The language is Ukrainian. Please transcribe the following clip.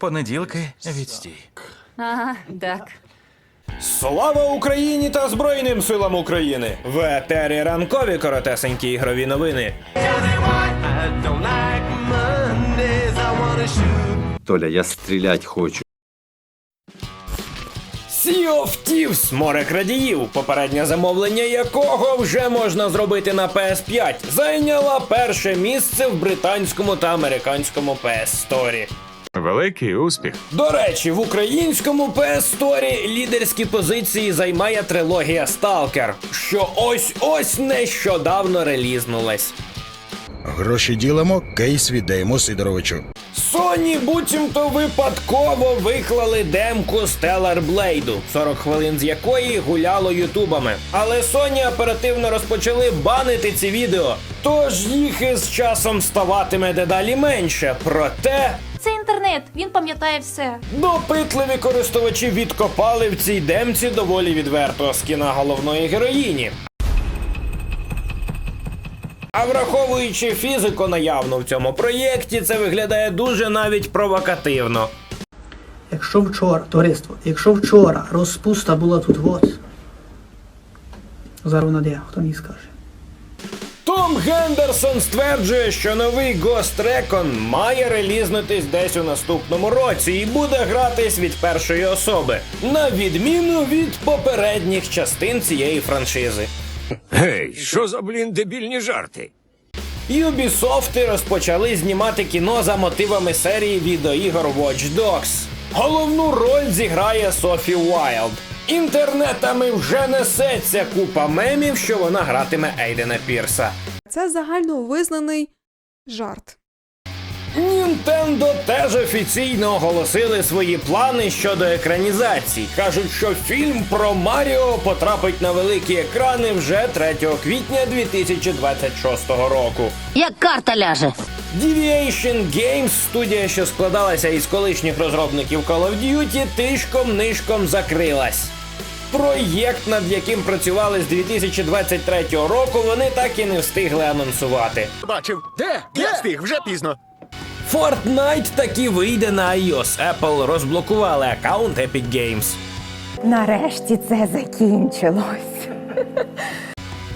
Понеділки відстій. Ага, так. Слава Україні та Збройним силам України! В етері ранкові коротесенькі ігрові новини. Толя, я стрілять хочу. Sea of Thieves – море крадіїв, попереднє замовлення якого вже можна зробити на PS5, зайняла перше місце в британському та американському PS Store. Великий успіх. До речі, в українському PS Store лідерські позиції займає трилогія Stalker, що ось-ось нещодавно релізнулась. Гроші ділимо, кейс віддаємо Сидоровичу. Sony буцімто випадково виклали демку Stellar Blade, 40 хвилин з якої гуляло ютубами. Але Sony оперативно розпочали банити ці відео, тож їх із часом ставатиме дедалі менше. Проте Це інтернет, він пам'ятає все. допитливі користувачі відкопали в цій демці доволі відверто скіна головної героїні. А враховуючи фізику наявну в цьому проєкті, це виглядає дуже навіть провокативно. Якщо вчора, товариство, якщо вчора розпуста була тут от. Зараз вона де, хто мені скаже. Том Гендерсон стверджує, що новий Ghost Recon має релізнутись десь у наступному році і буде гратись від першої особи, на відміну від попередніх частин цієї франшизи. Гей, що за блін дебільні жарти? Ubisoft розпочали знімати кіно за мотивами серії відеоігор Watch Dogs. Головну роль зіграє Софі Уайлд. Інтернетами вже несеться купа мемів, що вона гратиме Ейдена Пірса. Це загальновизнаний жарт. Нінтендо теж офіційно оголосили свої плани щодо екранізації. Кажуть, що фільм про Маріо потрапить на великі екрани вже 3 квітня 2026 року. Як карта ляже. Deviation Games, студія, що складалася із колишніх розробників Call of Duty, тишком-нишком закрилась. Проєкт, над яким працювали з 2023 року, вони так і не встигли анонсувати. Бачив. Де? Я встиг, вже пізно. Fortnite таки вийде на iOS. Apple розблокували аккаунт Epic Games. Нарешті це закінчилось.